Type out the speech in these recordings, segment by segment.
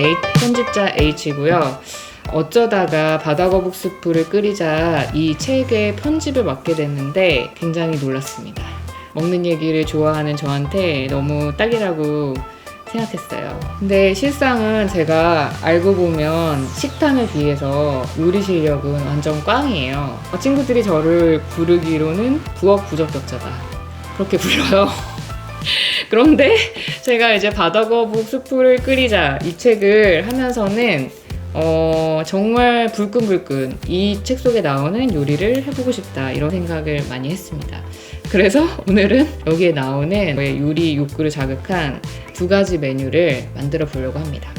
H, 편집자 H고요. 어쩌다가 바다거북 스프를 끓이자 이 책의 편집을 맡게 됐는데 굉장히 놀랐습니다. 먹는 얘기를 좋아하는 저한테 너무 딱이라고 생각했어요. 근데 실상은 제가 알고 보면 식탐에 비해서 요리 실력은 완전 꽝이에요. 친구들이 저를 부르기로는 부엌 부적격자다. 그렇게 불러요. 그런데 제가 이제 바다거북 수프를 끓이자 이 책을 하면서는 어, 정말 불끈불끈 이 책 속에 나오는 요리를 해보고 싶다 이런 생각을 많이 했습니다. 그래서 오늘은 여기에 나오는 저의 요리 욕구를 자극한 두 가지 메뉴를 만들어 보려고 합니다.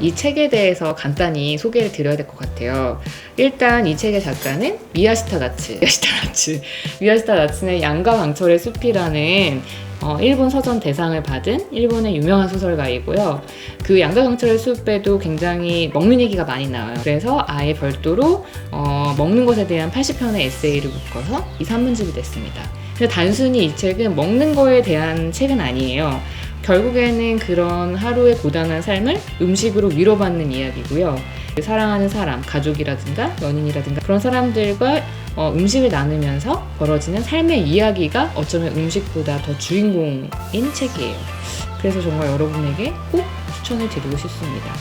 이 책에 대해서 간단히 소개를 드려야 될 것 같아요. 일단 이 책의 작가는 미야시타 나츠. 미야시타 나츠. 미야시타 나츠는 양가 강철의 숲이라는 어, 일본 서점 대상을 받은 일본의 유명한 소설가이고요. 그 양가 강철의 숲에도 굉장히 먹는 얘기가 많이 나와요. 그래서 아예 별도로 어, 먹는 것에 대한 80편의 에세이를 묶어서 이 산문집이 됐습니다. 근데 단순히 이 책은 먹는 거에 대한 책은 아니에요. 결국에는 그런 하루의 고단한 삶을 음식으로 위로받는 이야기고요. 사랑하는 사람, 가족이라든가 연인이라든가 그런 사람들과 어, 음식을 나누면서 벌어지는 삶의 이야기가 어쩌면 음식보다 더 주인공인 책이에요. 그래서 정말 여러분에게 꼭 추천을 드리고 싶습니다.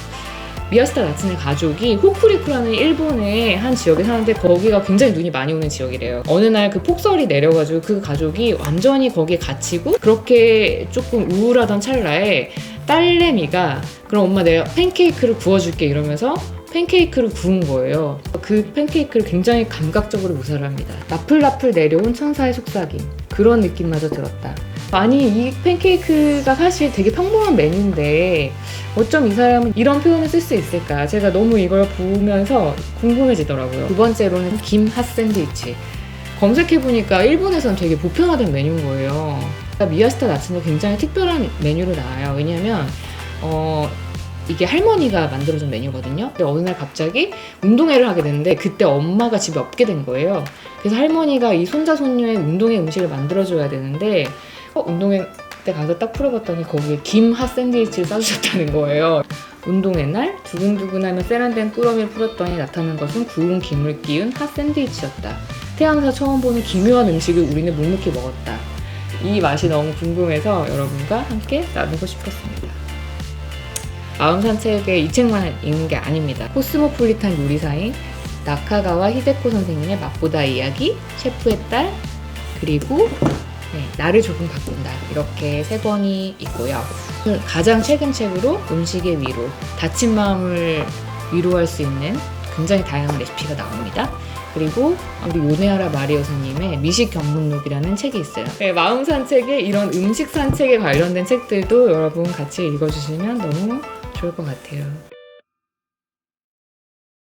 미야스타 나츠네 가족이 호쿠리쿠라는 일본의 한 지역에 사는데 거기가 굉장히 눈이 많이 오는 지역이래요. 어느 날 그 폭설이 내려가지고 그 가족이 완전히 거기에 갇히고 그렇게 조금 우울하던 찰나에 딸내미가 그럼 엄마 내가 팬케이크를 구워줄게 이러면서 팬케이크를 구운 거예요. 그 팬케이크를 굉장히 감각적으로 묘사를 합니다. 나풀나풀 내려온 천사의 속삭임. 그런 느낌마저 들었다. 아니, 이 팬케이크가 사실 되게 평범한 메뉴인데 어쩜 이 사람은 이런 표현을 쓸 수 있을까? 제가 너무 이걸 보면서 궁금해지더라고요. 두 번째로는 김 핫 샌드위치. 검색해보니까 일본에선 되게 보편화된 메뉴인 거예요. 미야스타 나츠는 굉장히 특별한 메뉴로 나와요. 왜냐면, 어, 이게 할머니가 만들어준 메뉴거든요. 근데 어느 날 갑자기 운동회를 하게 됐는데 그때 엄마가 집에 없게 된 거예요. 그래서 할머니가 이 손자 손녀의 운동회 음식을 만들어줘야 되는데 어, 운동회 때 가서 딱 풀어봤더니 거기에 김 핫 샌드위치를 싸주셨다는 거예요. 운동회 날 두근두근하며 세련된 꾸러미를 풀었더니 나타난 것은 구운 김을 끼운 핫 샌드위치였다. 태어나서 처음 보는 기묘한 음식을 우리는 묵묵히 먹었다. 이 맛이 너무 궁금해서 여러분과 함께 나누고 싶었습니다. 마음 산책에 이 책만 읽는 게 아닙니다. 코스모폴리탄 요리사인 나카가와 히데코 선생님의 맛보다 이야기, 셰프의 딸, 그리고 네, 나를 조금 바꾼다. 이렇게 세 권이 있고요. 가장 최근 책으로 음식의 위로, 다친 마음을 위로할 수 있는 굉장히 다양한 레시피가 나옵니다. 그리고 우리 요네하라 마리 여사님의 미식 견문록이라는 책이 있어요. 네, 마음 산책에 이런 음식 산책에 관련된 책들도 여러분 같이 읽어주시면 너무 좋을 것 같아요.